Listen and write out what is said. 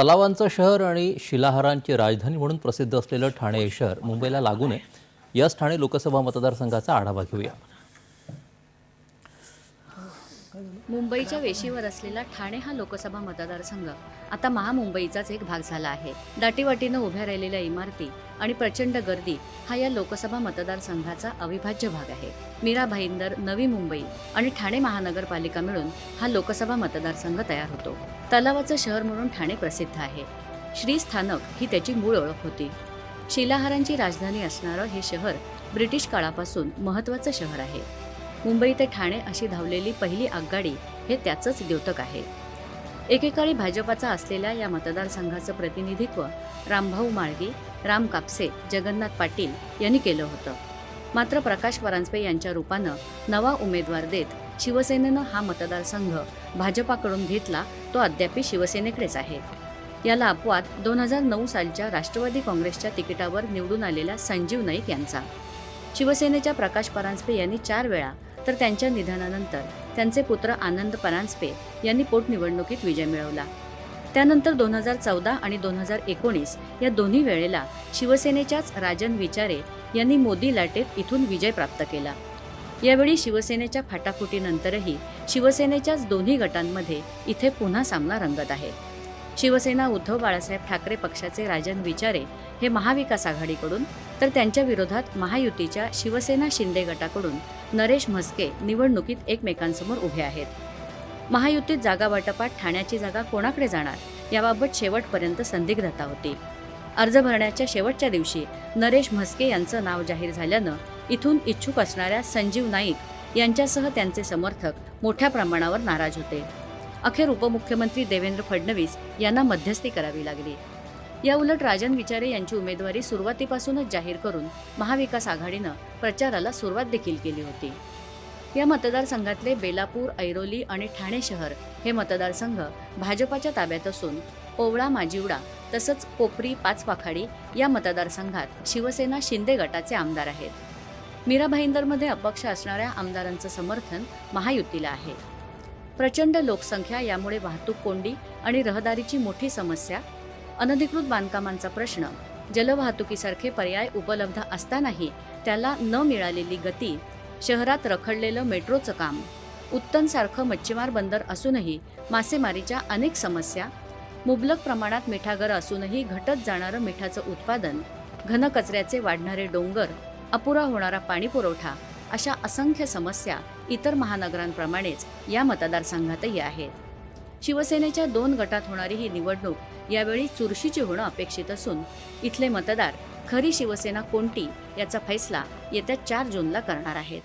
तलावांचं शहर आणि शिलाहारांची राजधानी म्हणून प्रसिद्ध असलेलं ठाणे हे शहर मुंबईला लागून आहे याच ठाणे लोकसभा मतदारसंघाचा आढावा घेऊया. मुंबईच्या वेशीवर असलेला ठाणे हा लोकसभा मतदारसंघ. आता महामुंबईचाच एक भाग झाला आहे. दाटीवाटीनं उभ्या राहिलेल्या इमारती आणि प्रचंड गर्दी हा या लोकसभा मतदारसंघाचा अविभाज्य भाग आहे. मीरा भाईंदर नवी मुंबई आणि ठाणे महानगरपालिका मिळून हा लोकसभा मतदारसंघ तयार होतो. तलावाचं शहर म्हणून ठाणे प्रसिद्ध आहे. श्रीस्थानक ही त्याची मूळ ओळख होती. शिलाहारांची राजधानी असणारं हे शहर ब्रिटिश काळापासून महत्त्वाचं शहर आहे. मुंबई ते ठाणे अशी धावलेली पहिली आगगाडी हे त्याचंच द्योतक आहे. एकेकाळी भाजपाचा असलेल्या या मतदारसंघाचं प्रतिनिधित्व रामभाऊ माळगी राम कापसे जगन्नाथ पाटील यांनी केलं होतं. मात्र प्रकाश परांजपे यांच्या रूपानं नवा उमेदवार देत शिवसेनेनं हा मतदारसंघ भाजपाकडून घेतला तो अद्यापी शिवसेनेकडेच आहे. याला अपवाद दोन हजार नऊ सालच्या राष्ट्रवादी काँग्रेसच्या तिकिटावर निवडून आलेला संजीव नाईक यांचा. शिवसेनेच्या प्रकाश परांजपे यांनी चार वेळा तर त्यांच्या निधनानंतर त्यांचे पुत्र आनंद परांजपे यांनी पोटनिवडणुकीत विजय मिळवला. त्यानंतर दोन हजार चौदा आणि दोन हजार एकोणीस या दोन्ही वेळेला शिवसेनेच्याच राजन विचारे यांनी मोदी लाटेत इथून विजय प्राप्त केला. यावेळी शिवसेनेच्या फाटाफुटीनंतरही शिवसेनेच्याच दोन्ही गटांमध्ये इथे पुन्हा सामना रंगत आहे. शिवसेना उद्धव बाळासाहेब ठाकरे पक्षाचे राजन विचारे हे महाविकास आघाडीकडून तर त्यांच्या विरोधात महायुतीच्या शिवसेना शिंदे गटाकडून नरेश म्हस्के निवडणुकीत एकमेकांसमोर उभे आहेत. महायुतीत जागा वाटपात ठाण्याची जागा कोणाकडे जाणार याबाबत शेवटपर्यंत संदिग्धता होती. अर्ज भरण्याच्या शेवटच्या दिवशी नरेश म्हस्के यांचं नाव जाहीर झाल्यानं इथून इच्छुक असणाऱ्या संजीव नाईक यांच्यासह त्यांचे समर्थक मोठ्या प्रमाणावर नाराज होते. अखेर उपमुख्यमंत्री देवेंद्र फडणवीस यांना मध्यस्थी करावी लागली. या उलट राजन विचारे यांची उमेदवारी सुरुवातीपासूनच जाहीर करून महाविकास आघाडीनं प्रचाराला सुरुवात देखील केली होती. या मतदारसंघातले बेलापूर ऐरोली आणि ठाणे शहर हे मतदारसंघ भाजपाच्या ताब्यात असून ओवळा माजिवडा तसंच कोपरी पाचपाखाडी या मतदारसंघात शिवसेना शिंदे गटाचे आमदार आहेत. मीरा भाईंदरमध्ये अपक्ष असणाऱ्या आमदारांचं समर्थन महायुतीला आहे. प्रचंड लोकसंख्या यामुळे वाहतूक कोंडी आणि रहदारीची मोठी समस्या अनधिकृत बांधकामांचा प्रश्न. जलवाहतुकीसारखे पर्याय उपलब्ध असतानाही त्याला न मिळालेली गती शहरात रखडलेलं मेट्रोचं काम उत्तनसारखं मच्छीमार बंदर असूनही मासेमारीच्या अनेक समस्या मुबलक प्रमाणात मिठागर असूनही घटत जाणारं मिठाचं उत्पादन घनकचऱ्याचे वाढणारे डोंगर अपुरा होणारा पाणीपुरवठा अशा असंख्य समस्या इतर महानगरांप्रमाणेच या मतदारसंघातही आहेत. शिवसेनेच्या दोन गटात होणारी ही निवडणूक यावेळी चुरशीची होणं अपेक्षित असून इथले मतदार खरी शिवसेना कोणती याचा फैसला येत्या चार जूनला करणार आहेत.